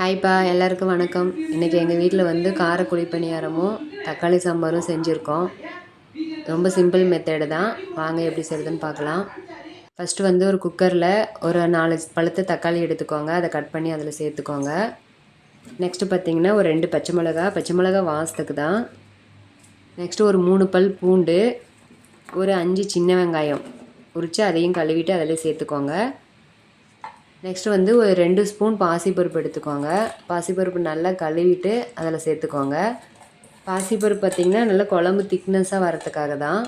ஹாய்ப்பா எல்லாருக்கும் வணக்கம். இன்றைக்கி எங்கள் வீட்டில் வந்து கார குழி பணியாரமும் தக்காளி சாம்பாரும் செஞ்சுருக்கோம். ரொம்ப சிம்பிள் மெத்தடு தான். வாங்க எப்படி செய்யுதுன்னு பார்க்கலாம். ஃபஸ்ட்டு வந்து ஒரு குக்கரில் ஒரு நாலு பழுத்த தக்காளி எடுத்துக்கோங்க. அதை கட் பண்ணி அதில் சேர்த்துக்கோங்க. நெக்ஸ்ட்டு பார்த்திங்கன்னா ஒரு ரெண்டு பச்சை மிளகா. பச்சை மிளகா வாசத்துக்கு தான். நெக்ஸ்ட்டு ஒரு மூணு பல் பூண்டு. ஒரு அஞ்சு சின்ன வெங்காயம். உரித்து அதையும் கழுவிட்டு அதில் சேர்த்துக்கோங்க. நெக்ஸ்ட்டு வந்து ஒரு ரெண்டு ஸ்பூன் பாசிப்பருப்பு எடுத்துக்கோங்க. பாசிப்பருப்பு நல்லா கழுவிட்டு அதில் சேர்த்துக்கோங்க. பாசிப்பருப்பு பார்த்திங்கன்னா நல்லா குழம்பு திக்னஸாக வரத்துக்காக தான்.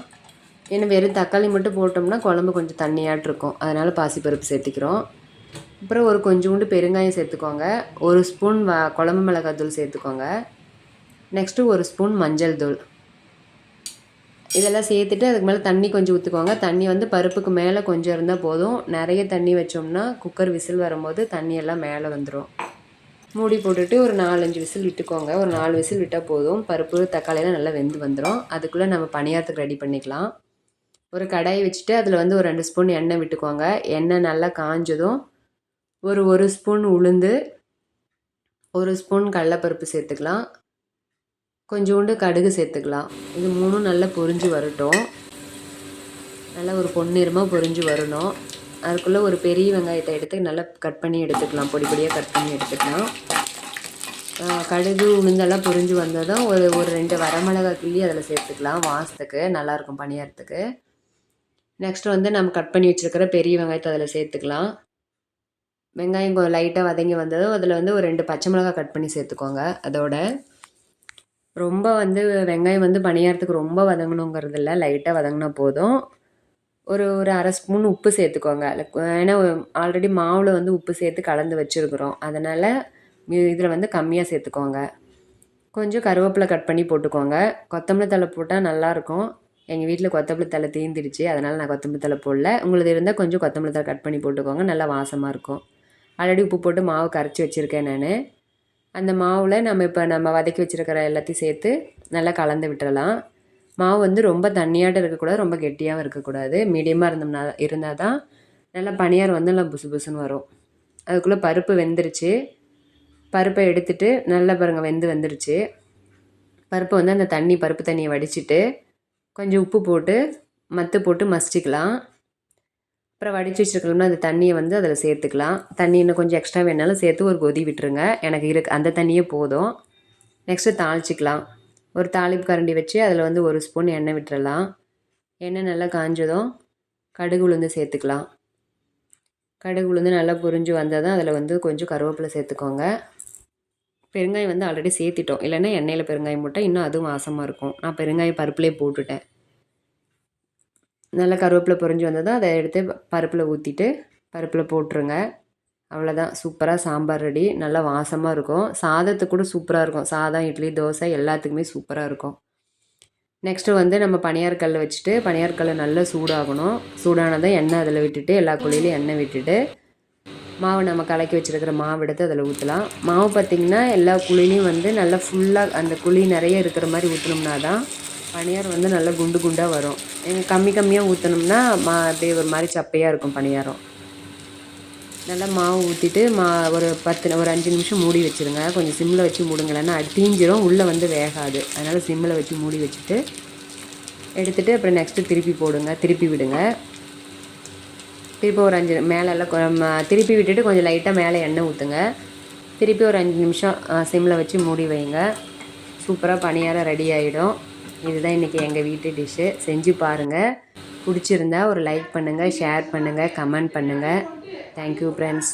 ஏன்னா வெறும் தக்காளி மட்டும் போட்டோம்னா குழம்பு கொஞ்சம் தண்ணியாட்டிருக்கும் அதனால் பாசிப்பருப்பு சேர்த்துக்கிறோம். அப்புறம் ஒரு கொஞ்சோண்டு பெருங்காயம் சேர்த்துக்கோங்க. ஒரு ஸ்பூன் வ குழம்பு மிளகாய் தூள் சேர்த்துக்கோங்க. நெக்ஸ்ட்டு ஒரு ஸ்பூன் மஞ்சள் தூள். இதெல்லாம் சேர்த்துட்டு அதுக்கு மேலே தண்ணி கொஞ்சம் ஊற்றுக்குவாங்க தண்ணி வந்து பருப்புக்கு மேலே கொஞ்சம் இருந்தால் போதும். நிறைய தண்ணி வச்சோம்னா குக்கர் விசில் வரும்போது தண்ணியெல்லாம் மேலே வந்துடும் மூடி போட்டுட்டு ஒரு நாலஞ்சு விசில் விட்டுக்கோங்க. ஒரு நாலு விசில் விட்டால் போதும். பருப்பு தக்காளியெல்லாம் நல்லா வெந்து வந்துடும் அதுக்குள்ளே நம்ம பணியாரத்துக்கு ரெடி பண்ணிக்கலாம். ஒரு கடாயை வச்சுட்டு அதில் வந்து ஒரு ரெண்டு ஸ்பூன் எண்ணெய் விட்டுக்கோங்க. எண்ணெய் நல்லா காஞ்சதும் ஒரு ஒரு ஸ்பூன் உளுந்து ஒரு ஸ்பூன் கடலப்பருப்பு சேர்த்துக்கலாம். கொஞ்சோண்டு கடுகு சேர்த்துக்கலாம். இது மூணும் நல்லா பொரிஞ்சு வரட்டும். நல்லா ஒரு பொன்னிறமாக பொரிஞ்சு வரணும். அதுக்குள்ளே ஒரு பெரிய வெங்காயத்தை எடுத்து நல்லா கட் பண்ணி எடுத்துக்கலாம். பொடி பொடியாக கட் பண்ணி எடுத்துக்கலாம். கடுகு உளுந்தெல்லாம் பொரிஞ்சு வந்ததும் ஒரு ஒரு ரெண்டு வரமிளகா கிள்ளி அதில் சேர்த்துக்கலாம். வாசத்துக்கு நல்லாயிருக்கும் பணியாரத்துக்கு நெக்ஸ்ட்டு வந்து நம்ம கட் பண்ணி வச்சுருக்கிற பெரிய வெங்காயத்தை அதில் சேர்த்துக்கலாம். வெங்காயம் லைட்டாக வதங்கி வந்ததும் அதில் வந்து ஒரு ரெண்டு பச்சை மிளகா கட் பண்ணி சேர்த்துக்கோங்க அதோட. ரொம்ப வந்து வெங்காயம் வந்து பணியாரத்துக்கு ரொம்ப வதங்கணுங்கிறது இல்லை லைட்டாக வதங்கினா போதும். ஒரு ஒரு அரை ஸ்பூன் உப்பு சேர்த்துக்கோங்க. ஏன்னா ஆல்ரெடி மாவில் வந்து உப்பு சேர்த்து கலந்து வச்சுருக்குறோம். அதனால் இதில் வந்து கம்மியாக சேர்த்துக்கோங்க. கொஞ்சம் கருவேப்பிலை கட் பண்ணி போட்டுக்கோங்க. கொத்தமல்லி தழை போட்டால் நல்லாயிருக்கும். எங்கள் வீட்டில் கொத்தமல்லி தழை தீந்துடுச்சு. அதனால் நான் கொத்தமல்லி தழை போடல. உங்களுக்கு இருந்தால் கொஞ்சம் கொத்தமல்லி தழை கட் பண்ணி போட்டுக்கோங்க. நல்லா வாசமாக இருக்கும். ஆல்ரெடி உப்பு போட்டு மாவு கரைச்சி வச்சுருக்கேன் நான். அந்த மாவில் நம்ம இப்போ நம்ம வதக்கி வச்சுருக்கிற எல்லாத்தையும் சேர்த்து நல்லா கலந்து விட்டுறலாம். மாவு வந்து ரொம்ப தண்ணியாட்டம் இருக்கக்கூடாது ரொம்ப கெட்டியாகவும் இருக்கக்கூடாது. மீடியமாக இருந்தோம்னா இருந்தால் தான் நல்லா பனியார் வந்து நல்லா புசு புசுன்னு வரும். அதுக்குள்ளே பருப்பு வெந்துருச்சு. பருப்பை எடுத்துட்டு நல்லா பாருங்கள் வெந்து வந்துருச்சு. பருப்பை வந்து அந்த தண்ணி பருப்பு தண்ணியை வடிச்சிட்டு கொஞ்சம் உப்பு போட்டு மத்து போட்டு மசிச்சிக்கலாம். அப்புறம் வடித்து வச்சுருக்கோம்னா அந்த தண்ணியை வந்து அதில் சேர்த்துக்கலாம். தண்ணி இன்னும் கொஞ்சம் எக்ஸ்ட்ரா வேணாலும் சேர்த்து ஒரு கொதி விட்டுருங்க. எனக்கு இருக்கு அந்த தண்ணியே போதும். நெக்ஸ்ட்டு தாளிச்சிக்கலாம். ஒரு தாளிப்பு கரண்டி வச்சு அதில் வந்து ஒரு ஸ்பூன் எண்ணெய் விட்டுறலாம். எண்ணெய் நல்லா காஞ்சதும் கடுகு உளுந்து சேர்த்துக்கலாம். கடுகு உளுந்து நல்லா புரிஞ்சு வந்தால் தான் அதில் வந்து கொஞ்சம் கருவேப்பிலை சேர்த்துக்கோங்க. பெருங்காயம் வந்து ஆல்ரெடி சேர்த்திட்டோம். இல்லைன்னா எண்ணெயில் பெருங்காயம் போட்டால் இன்னும் அதுவும் வாசமாக இருக்கும். நான் பெருங்காயம் பருப்புலேயே போட்டுட்டேன். நல்லா கருவேப்பிலை பொறிஞ்சு வந்ததும் அதை எடுத்து பருப்பில் ஊற்றிட்டு பருப்பில் போட்டுருங்க. அவ்வளோதான் சூப்பராக சாம்பார் ரெடி. நல்லா வாசமாக இருக்கும். சாதத்துக்கு கூட சூப்பராக இருக்கும். சாதம் இட்லி தோசை எல்லாத்துக்குமே சூப்பராக இருக்கும். நெக்ஸ்ட்டு வந்து நம்ம பனியார் வச்சுட்டு பனியார் நல்லா சூடாகணும். சூடானதை எண்ணெய் அதில் விட்டுட்டு எல்லா குழியிலையும் எண்ணெய் விட்டுட்டு மாவு நம்ம கலக்கி வச்சுருக்கிற மாவு எடுத்து அதில் ஊற்றலாம் மாவு பார்த்திங்கன்னா எல்லா குழிலையும் வந்து நல்லா ஃபுல்லாக அந்த குழி நிறைய இருக்கிற மாதிரி ஊற்றினோம்னா தான் பணியார் வந்து நல்லா குண்டு குண்டாக வரும். எங்கள் கம்மி கம்மியாக ஊற்றினோம்னா மா அப்படியே ஒரு மாதிரி சப்பையாக இருக்கும் பணியாரம் நல்லா மாவு ஊற்றிட்டு மா ஒரு பத்து ஒரு அஞ்சு நிமிஷம் மூடி வச்சுருங்க. கொஞ்சம் சிம்மில் வச்சு மூடுங்க இல்லைன்னா அது தீஞ்சிரும் உள்ளே வந்து வேகாது. அதனால் சிம்மில் வச்சு மூடி வச்சுட்டு எடுத்துகிட்டு அப்புறம் நெக்ஸ்ட்டு திருப்பி போடுங்க திருப்பி விடுங்க. திருப்பி ஒரு அஞ்சு மேலெல்லாம் திருப்பி விட்டுட்டு கொஞ்சம் லைட்டாக மேலே எண்ணெய் ஊற்றுங்க திருப்பி ஒரு அஞ்சு நிமிஷம் சிம்மில் வச்சு மூடி வைங்க. சூப்பராக பணியாரம் ரெடி ஆகிடும் இதுதான் இன்றைக்கி எங்கள் வீட்டு டிஷ்ஷு. செஞ்சு பாருங்கள் பிடிச்சிருந்தா ஒரு லைக் பண்ணுங்கள் ஷேர் பண்ணுங்கள் கமெண்ட் பண்ணுங்கள் தேங்க்யூ ஃப்ரெண்ட்ஸ்